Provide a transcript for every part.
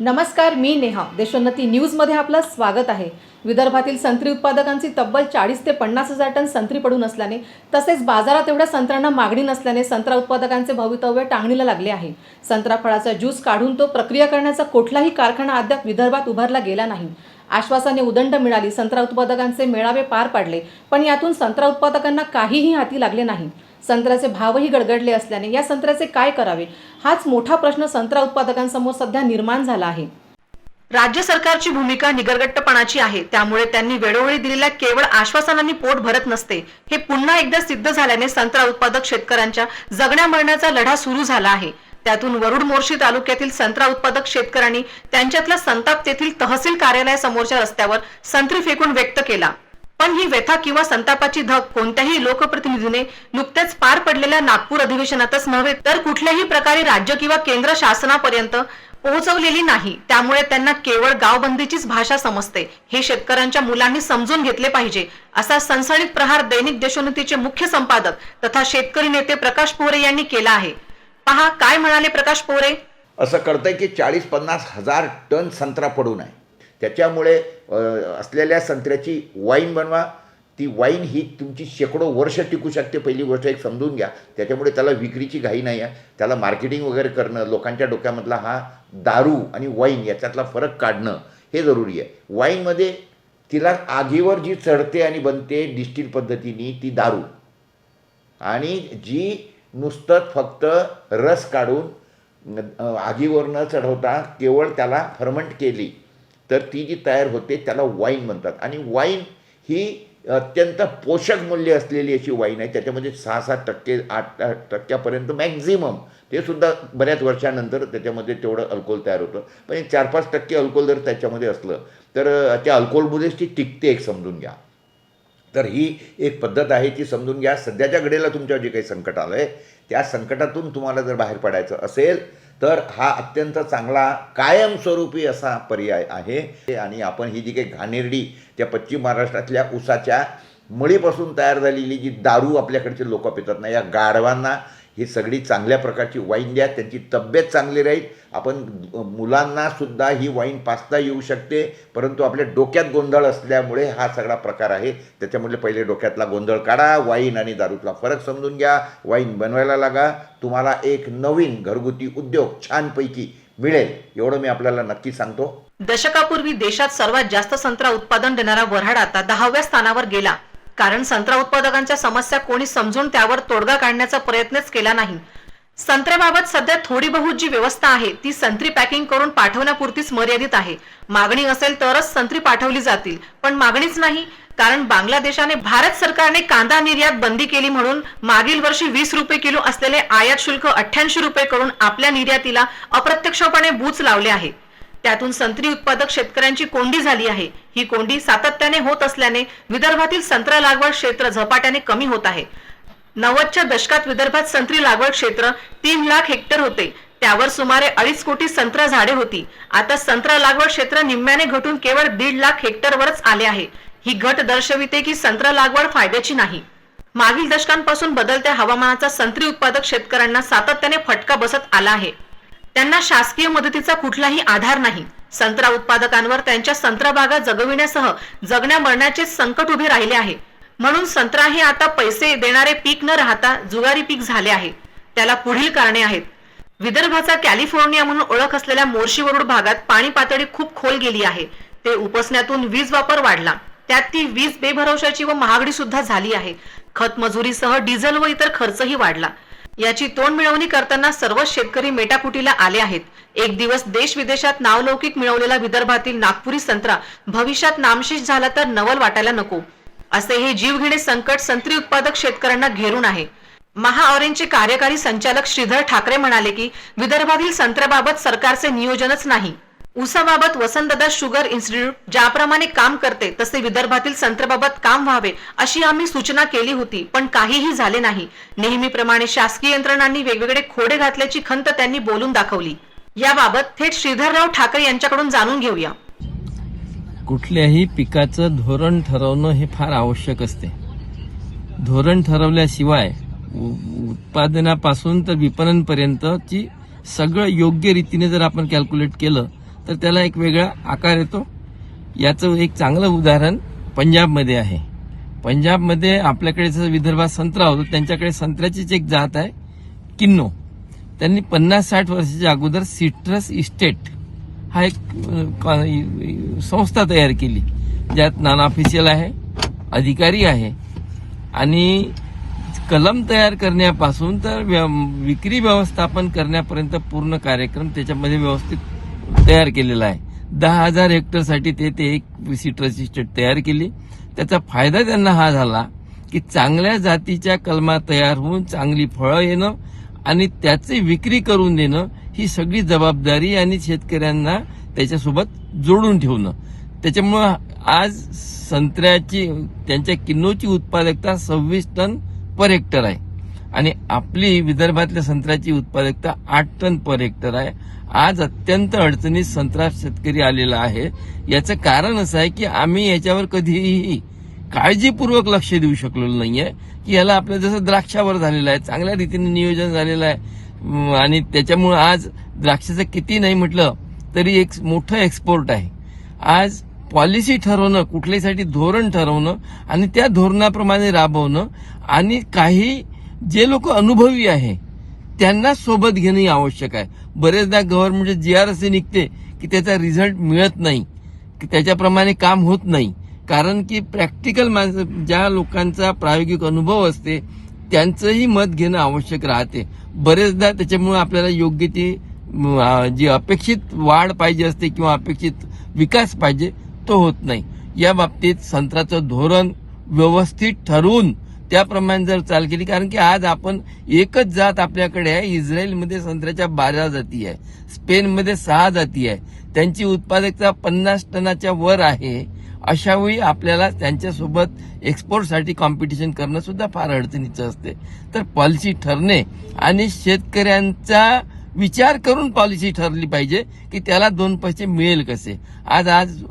नमस्कार मी नेहा. देशोन्नती न्यूजमध्ये आपलं स्वागत आहे. विदर्भातील संत्री उत्पादकांची तब्बल चाळीस ते पन्नास हजार टन संत्री पडून असल्याने तसेच बाजारात एवढ्या संत्र्यांना मागणी नसल्याने संत्रा उत्पादकांचे भवितव्य टांगणीला लागले आहे. संत्रा फळाचा ज्यूस काढून तो प्रक्रिया करण्याचा कुठलाही कारखाना अद्याप विदर्भात उभारला गेला नाही. आश्वासाने उदंड मिळाली संत्रा उत्पादकांचे मेळावे पार पाडले पण यातून संत्रा उत्पादकांना काहीही हाती लागले नाही. संत्र्याचे भावही गडगडले असल्याने या संत्र्याचे काय करावे? हाच मोठा प्रश्न संत्रा उत्पादकांसमोर सध्या निर्माण झाला आहे. राज्य सरकारची भूमिका निगरगट्टपणाची आहे. त्यामुळे त्यांनी वेळोवेळी दिलेल्या केवळ आश्वासनांनी पोट भरत नसते. हे पुन्हा एकदा सिद्ध झाल्याने संत्रा उत्पादक शेतकऱ्यांच्या जगण्या मरण्याचा लढा सुरू झाला आहे. त्यातून वरुड मोर्शी तालुक्यातील संत्रा उत्पादक शेतकऱ्यांनी त्यांच्यातला संताप तेथील तहसील कार्यालयासमोरच्या रस्त्यावर संत्री फेकून व्यक्त केला. पण ही व्यथा किंवा संतापाची धग कोणत्याही लोकप्रतिनिधीने नुकत्याच पार पडलेल्या नागपूर अधिवेशनातच नव्हे तर कुठल्याही प्रकारे राज्य किंवा केंद्र शासनापर्यंत पोहोचवलेली नाही. त्यामुळे त्यांना केवळ गावबंदीचीच भाषा समजते. हे शेतकऱ्यांच्या मुलांनी समजून घेतले पाहिजे असा सणसणीत प्रहार दैनिक देशोन्नतीचे मुख्य संपादक तथा शेतकरी नेते प्रकाश पोरे यांनी केला आहे. पहा काय म्हणाले प्रकाश पोरे असं कळतंय की चाळीस पन्नास हजार टन संत्रा पडून आहे. त्याच्यामुळे असलेल्या संत्र्याची वाईन बनवा. ती वाईन ही तुमची शेकडो वर्ष टिकू शकते. पहिली गोष्ट एक समजून घ्या. त्याच्यामुळे त्याला विक्रीची घाई नाही आहे त्याला मार्केटिंग वगैरे करणं लोकांच्या डोक्यामधला हा दारू आणि वाईन याच्यातला फरक काढणं हे जरुरी आहे. वाईनमध्ये तिला आगीवर जी चढते आणि बनते डिस्टिल पद्धतीने ती दारू. आणि जी नुसतं फक्त रस काढून आगीवर न चढवता केवळ त्याला फर्मंट केली तर ती जी तयार होते त्याला वाईन म्हणतात. आणि वाईन ही अत्यंत पोषक मूल्य असलेली अशी वाईन आहे. त्याच्यामध्ये सहा सात टक्के आठ आठ टक्क्यापर्यंत मॅक्झिमम ते सुद्धा बऱ्याच वर्षानंतर त्याच्यामध्ये तेवढं अल्कोहोल तयार होतं. पण चार पाच टक्के अल्कोहोल जर त्याच्यामध्ये असलं तर त्या अल्कोहोलमध्येच ती टिकते एक समजून घ्या. तर ही एक पद्धत आहे ती समजून घ्या. सध्याच्या घडीला तुमच्यावर जे काही संकट आलं आहे त्या संकटातून तुम्हाला जर बाहेर पडायचं असेल तर हा अत्यंत चांगला कायमस्वरूपी असा पर्याय आहे. आणि आपण ही जी काही घाणेरडी त्या पश्चिम महाराष्ट्रातल्या उसाच्या मळीपासून तयार झालेली जी दारू आपल्याकडचे लोक पितात ना या गाढवांना ही सगळी चांगल्या प्रकारची वाईन द्या त्यांची तब्येत चांगली राहील. आपण मुलांना सुद्धा ही वाईन पाचता येऊ शकते. परंतु आपल्या डोक्यात गोंधळ असल्यामुळे हा सगळा प्रकार आहे. त्याच्यामुळे पहिले डोक्यातला गोंधळ काढा वाईन आणि दारूतला फरक समजून घ्या. वाईन बनवायला लागा. तुम्हाला एक नवीन घरगुती उद्योग छानपैकी मिळेल. एवढं मी आपल्याला नक्की सांगतो. दशकापूर्वी देशात सर्वात जास्त संत्रा उत्पादन देणारा वऱ्हाड आता दहाव्या स्थानावर गेला. कारण संत्रा उत्पादकांच्या समस्या कोणी समजून त्यावर तोडगा काढण्याचा प्रयत्नच केला नाही. संत्र्याबाबत सध्या थोडी बहुत जी व्यवस्था आहे ती संत्री पॅकिंग करून पाठवण्यापुरतीच मर्यादित आहे. मागणी असेल तरच संत्री पाठवली जातील पण मागणीच नाही कारण बांगलादेशाने भारत सरकारने कांदा निर्यात बंदी केली म्हणून मागील वर्षी वीस रुपये किलो असलेले आयात शुल्क अठ्ठ्याऐंशी रुपये करून आपल्या निर्यातीला अप्रत्यक्षपणे बूच लावले आहे. त्यातून संत्री उत्पादक शेतकऱ्यांची कोंडी झाली आहे. ही कोंडी सातत्याने होत असल्याने विदर्भातील संत्रा लागवड क्षेत्र झपाट्याने कमी होत आहे. नव्वदच्या दशकात विदर्भात संत्री लागवड क्षेत्र तीन लाख हेक्टर होते. त्यावर सुमारे अडीच कोटी संत्रा झाडे होती. आता संत्रा लागवड क्षेत्र निम्म्याने घटून केवळ दीड लाख हेक्टरवरच आले आहे. ही घट दर्शविते की संत्रा लागवड फायद्याची नाही. मागील दशकांपासून बदलत्या हवामानाचा संत्री उत्पादक शेतकऱ्यांना सातत्याने फटका बसत आला आहे. त्यांना शासकीय मदतीचा कुठलाही आधार नाही. संत्रा उत्पादकांवर त्यांच्या संत्रा बागा जगविण्यासह जगण्या मरण्याचे संकट उभे राहिले आहे. म्हणून संत्रा हे आता पैसे देणारे पीक न राहता जुगारी पीक झाले आहे. त्याला पुढील कारणे आहेत. विदर्भाचा कॅलिफोर्निया म्हणून ओळख असलेल्या मोर्शीवरुड भागात पाणी पातळी खूप खोल गेली आहे. ते उपसण्यातून वीज वापर वाढला. त्यात ती वीज बेभरवशाची व महागडी सुद्धा झाली आहे. खत मजुरीसह डिझेल व इतर खर्चही वाढला. याची तोंड मिळवणी करताना सर्वच शेतकरी मेटाकुटीला आले आहेत. एक दिवस देश विदेशात नावलौकिक मिळवलेला विदर्भातील नागपुरी संत्रा भविष्यात नामशेष झाला तर नवल वाटायला नको. असे हे जीवघेणे संकट संत्री उत्पादक शेतकऱ्यांना घेरून आहे. महाऑरेंजचे कार्यकारी संचालक श्रीधर ठाकरे म्हणाले की विदर्भातील संत्र्याबाबत सरकारचे नियोजनच नाही. ऊसाबाबत वसंतदादा शुगर इन्स्टिट्यूट ज्याप्रमाणे काम करते तसे विदर्भातील संत्र्याबाबत काम व्हावे अशी आम्ही सूचना केली होती पण काहीही झाले नाही. नेहमीप्रमाणे शासकीय यंत्रणांनी वेगवेगळे खोडे घातल्याची खंत त्यांनी बोलून दाखवली. याबाबत थेट श्रीधरराव ठाकरे यांच्याकडून जाणून घेऊया. कुठल्याही पिकाचं धोरण ठरवणं हे फार आवश्यक असते. धोरण ठरवल्याशिवाय उत्पादनापासून तर विपणनपर्यंतची सगळं योग्य रीतीने जर आपण कॅल्क्युलेट केलं तर त्याला एक वेगळा आकार येतो. याचं एक चांगलं उदाहरण पंजाबमध्ये आहे. पंजाबमध्ये आपल्याकडे जसं विदर्भात संत्रा होतो त्यांच्याकडे संत्र्याचीच एक जात आहे किन्नो. त्यांनी पन्नास साठ वर्षाच्या अगोदर सिट्रस इस्टेट हा एक का- संस्था तयार केली. ज्यात नाना ऑफिशियल आहे अधिकारी आहे. आणि कलम तयार करण्यापासून तर व्य- विक्री व्यवस्थापन करण्यापर्यंत पूर्ण कार्यक्रम त्याच्यामध्ये व्यवस्थित तयार केलेला आहे. दहा हजार हेक्टरसाठी ते ते एक सिट्रस इस्टेट तयार केली. त्याचा फायदा त्यांना हा झाला की चांगल्या जातीच्या कलमा तयार होऊन चांगली फळं येणं आणि त्याची विक्री करून देणं ही सगळी जबाबदारी आणि शेतकऱ्यांना त्याच्यासोबत जोडून ठेवणं. त्याच्यामुळं आज संत्र्याची त्यांच्या किन्नोची उत्पादकता सव्वीस टन पर हेक्टर आहे. आणि आपली विदर्भातल्या संत्र्याची उत्पादकता आठ टन पर हेक्टर आहे. आज अत्यंत अडचणीत संत्राप शेतकरी आलेला आहे. याचं कारण असं आहे की आम्ही याच्यावर कधीही काळजीपूर्वक लक्ष देऊ शकलेलो नाहीये. की याला आपलं जसं द्राक्षावर झालेलं आहे चांगल्या रीतीने नियोजन झालेलं आहे. आणि त्याच्यामुळं आज द्राक्षाचं किती नाही म्हटलं तरी एक मोठं एक्सपोर्ट आहे. आज पॉलिसी ठरवणं कुठल्यासाठी धोरण ठरवणं आणि त्या धोरणाप्रमाणे राबवणं आणि काही जे लोक अनुभवी आहे त्यांना सोबत घेणंही आवश्यक आहे. बरेचदा गव्हर्नमेंटचे जी आर असे निघते की त्याचा रिझल्ट मिळत नाही की त्याच्याप्रमाणे काम होत नाही. कारण की प्रॅक्टिकल माणसं ज्या लोकांचा प्रायोगिक अनुभव असते त्यांचंही मत घेणं आवश्यक राहते. बरेचदा त्याच्यामुळे आपल्याला योग्य ती जी अपेक्षित वाढ पाहिजे असते किंवा अपेक्षित विकास पाहिजे तो होत नाही. या बाबतीत संत्राचं धोरण व्यवस्थित ठरवून त्याप्रमाणे जर चाल केली कारण की आज आपण एकच जात आपल्याकडे आहे इस्रायलमध्ये संत्र्याच्या बारा जाती आहे स्पेनमध्ये सहा जाती आहे. त्यांची उत्पादकता पन्नास टनाच्या वर आहे. अशा वेळी आपल्याला त्यांच्यासोबत एक्सपोर्टसाठी कॉम्पिटिशन करणं सुद्धा फार अडचणीचं असते. तर पॉलिसी ठरणे आणि शेतकऱ्यांचा विचार करून पॉलिसी ठरली पाहिजे की त्याला दोन पैसे मिळेल कसे. आज आज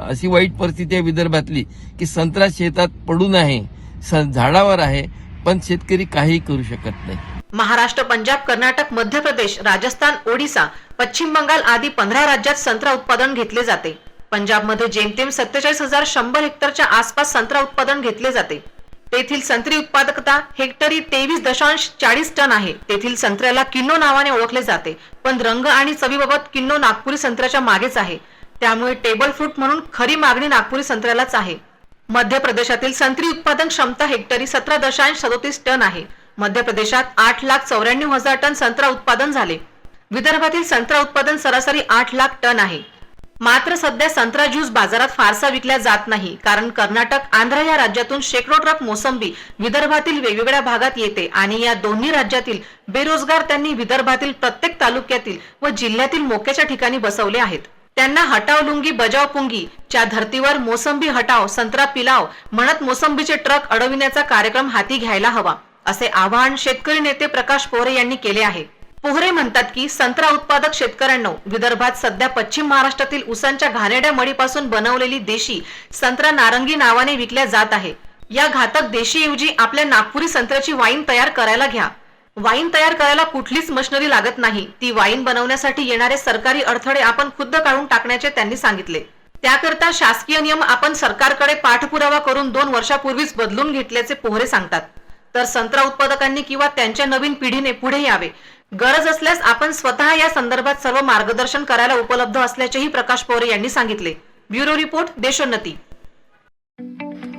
अशी वाईट परिस्थिती आहे विदर्भातली की संत्रा शेतात पडून आहे झाडावर आहे पण शेतकरी काही करू शकत नाही. महाराष्ट्र पंजाब कर्नाटक मध्य प्रदेश राजस्थान ओडिसा पश्चिम बंगाल आदी पंधरा राज्यात संत्रा उत्पादन घेतले जाते. पंजाबमध्ये जेमतेम सत्तेचाळीस हजार शंभर हेक्टरच्या आसपास संत्रा उत्पादन घेतले जाते. तेथील संत्री उत्पादकता हेक्टरी तेवीस दशांश चाळीस टन आहे. तेथील संत्र्याला किन्नो नावाने ओळखले जाते पण रंग आणि चवीबाबत किन्नो नागपुरी संत्र्याच्या मागेच आहे. त्यामुळे टेबल फ्रूट म्हणून खरी मागणी नागपुरी संत्र्यालाच आहे. मध्य प्रदेशातील संत्री उत्पादन क्षमता हेक्टरी सतरा दशांश सदोतीस टन आहे. मध्य प्रदेशात आठ लाख चौऱ्याण्णव हजार टन संत्रा उत्पादन झाले. विदर्भातील संत्रा उत्पादन सरासरी आठ लाख टन आहे. मात्र सध्या संत्रा ज्यूस बाजारात फारसा विकल्या जात नाही कारण कर्नाटक आंध्र या राज्यातून शेकडो ट्रक मोसंबी विदर्भातील वेगवेगळ्या भागात येते आणि या दोन्ही राज्यातील बेरोजगार त्यांनी विदर्भातील प्रत्येक तालुक्यातील व जिल्ह्यातील मोक्याच्या ठिकाणी बसवले आहेत. त्यांना हटाव लुंगी बजाव पुंगी च्या धर्तीवर मोसंबी हटाव संत्रा पिलाव म्हणत मोसंबीचे ट्रक अडविण्याचा कार्यक्रम हाती घ्यायला हवा असे आवाहन शेतकरी नेते प्रकाश पोहरे यांनी केले आहे. पोहरे म्हणतात की संत्रा उत्पादक शेतकऱ्यांना विदर्भात सध्या पश्चिम महाराष्ट्रातील उसांच्या घाणेड्या मडीपासून बनवलेली देशी संत्रा नारंगी नावाने विकल्या जात आहे. या घातक देशीऐवजी आपल्या नागपुरी संत्र्याची वाईन तयार करायला घ्या. वाईन तयार करायला कुठलीच मशिनरी लागत नाही. ती वाईन बनवण्यासाठी येणारे सरकारी अडथळे आपण खुद्द काढून टाकण्याचे त्यांनी सांगितले. त्याकरता शासकीय नियम आपण सरकारकडे पाठपुरावा करून दोन वर्षापूर्वीच बदलून घेतल्याचे पोहरे सांगतात. तर संत्रा उत्पादकांनी किंवा त्यांच्या नवीन पिढीने पुढे यावे. गरज असल्यास आपण स्वतः या संदर्भात सर्व मार्गदर्शन करायला उपलब्ध असल्याचेही प्रकाश पोहरे यांनी सांगितले. Bureau report Deshonnati.